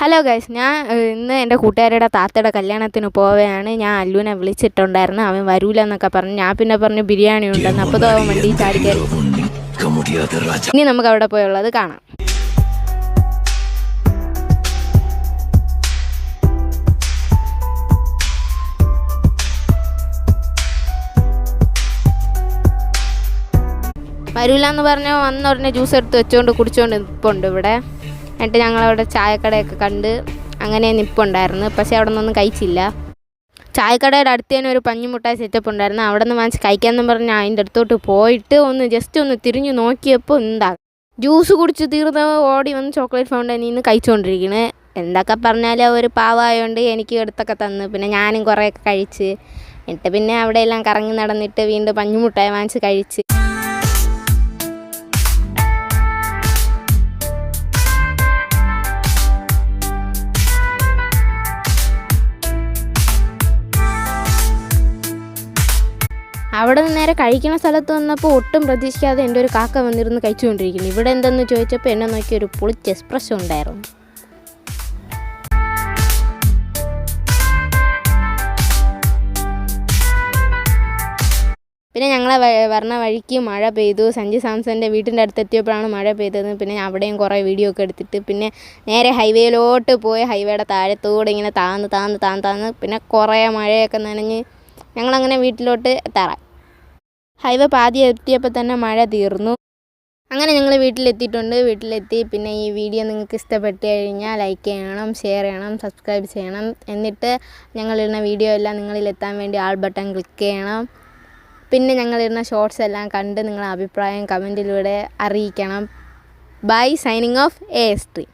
Hello guys ഞാൻ ഇന്ന് എന്റെ കൂട്ടുകാരുടെ താത്തയുടെ കല്യാണത്തിന് പോവുകയാണ്. ഞാൻ അല്ലുവിനെ വിളിച്ചിട്ടുണ്ടായിരുന്നു. അവൻ വരൂല എന്നൊക്കെ പറഞ്ഞു. ഞാൻ പിന്നെ പറഞ്ഞു ബിരിയാണി ഉണ്ടെന്ന്. അപ്പോൾ അവൻ വണ്ടി ചാടിക്കറി ഇനി നമുക്ക് അവിടെ പോയുള്ളത് കാണാം. വരൂല എന്ന് പറഞ്ഞ വന്നുടനെ ജ്യൂസ് എടുത്ത് വെച്ചുകൊണ്ട് കുടിച്ചുകൊണ്ട് ഇപ്പോൾ ഇവിടെ. എന്നിട്ട് ഞങ്ങളവിടെ ചായക്കടയൊക്കെ കണ്ട് അങ്ങനെ നിൽപ്പുണ്ടായിരുന്നു പക്ഷേ അവിടെ നിന്നൊന്നും കഴിച്ചില്ല. ചായക്കടയുടെ അടുത്ത് തന്നെ ഒരു പഞ്ഞിമുട്ടായി സെറ്റപ്പ് ഉണ്ടായിരുന്നു. അവിടെ നിന്ന് വാങ്ങിച്ച് കഴിക്കാമെന്ന് പറഞ്ഞ് അതിന്റെ അടുത്തോട്ട് പോയിട്ട് ഒന്ന് ജസ്റ്റ് ഒന്ന് തിരിഞ്ഞു നോക്കിയപ്പോൾ എന്താ? ജ്യൂസ് കുടിച്ച് തീർന്ന ഓടി വന്ന് ചോക്ലേറ്റ് ഫൗണ്ടനിൽ നിന്ന് കഴിച്ചുകൊണ്ടിരിക്കുന്നത് എന്തൊക്കെ പറഞ്ഞാലും ഒരു പാവമായതുകൊണ്ട് എനിക്ക് എടുത്തൊക്കെ തന്നു. പിന്നെ ഞാനും കുറേയൊക്കെ കഴിച്ച്. എന്നിട്ട് പിന്നെ അവിടെ എല്ലാം കറങ്ങി നടന്നിട്ട് വീണ്ടും പഞ്ഞുമുട്ടായി വാങ്ങിച്ച് കഴിച്ച്. അവിടെ നിന്ന് നേരെ കഴിക്കുന്ന സ്ഥലത്ത് വന്നപ്പോൾ ഒട്ടും പ്രതീക്ഷിക്കാതെ എന്റെ ഒരു കാക്ക വന്നിരുന്ന് കഴിച്ചുകൊണ്ടിരിക്കുന്നു. ഇവിടെ എന്തെന്ന് ചോദിച്ചപ്പോൾ എന്നെ നോക്കി ഒരു പൊളിച്ച് എക്സ്പ്രഷൻ ഉണ്ടായിരുന്നു. പിന്നെ ഞങ്ങളെ വരണ വഴിക്ക് മഴ പെയ്തു. സഞ്ജു സാംസന്റെ വീട്ടിന്റെ അടുത്ത് എത്തിയപ്പോഴാണ് മഴ പെയ്തത്. പിന്നെ അവിടെയും കുറേ വീഡിയോ ഒക്കെ എടുത്തിട്ട് പിന്നെ നേരെ ഹൈവേയിലോട്ട് പോയി. ഹൈവേയുടെ താഴത്തൂടെ ഇങ്ങനെ താന്ന് താന്ന് താന്ന് താന്ന്. പിന്നെ കുറേ മഴയൊക്കെ നനഞ്ഞ് ഞങ്ങളങ്ങനെ വീട്ടിലോട്ട് എത്താറായി ഹൈവേ പാതി എത്തിയപ്പോൾ തന്നെ മഴ തീർന്നു. അങ്ങനെ ഞങ്ങൾ വീട്ടിലെത്തിയിട്ടുണ്ട്. വീട്ടിലെത്തി പിന്നെ ഈ വീഡിയോ നിങ്ങൾക്ക് ഇഷ്ടപ്പെട്ട് കഴിഞ്ഞാൽ ലൈക്ക് ചെയ്യണം ഷെയർ ചെയ്യണം സബ്സ്ക്രൈബ് ചെയ്യണം. എന്നിട്ട് ഞങ്ങളിടുന്ന വീഡിയോ എല്ലാം നിങ്ങളിലെത്താൻ വേണ്ടി ആൾ ബട്ടൺ ക്ലിക്ക് ചെയ്യണം. പിന്നെ ഞങ്ങളിടുന്ന ഷോർട്സ് എല്ലാം കണ്ട് നിങ്ങളുടെ അഭിപ്രായം കമന്റിലൂടെ അറിയിക്കണം. Bye signing off A S T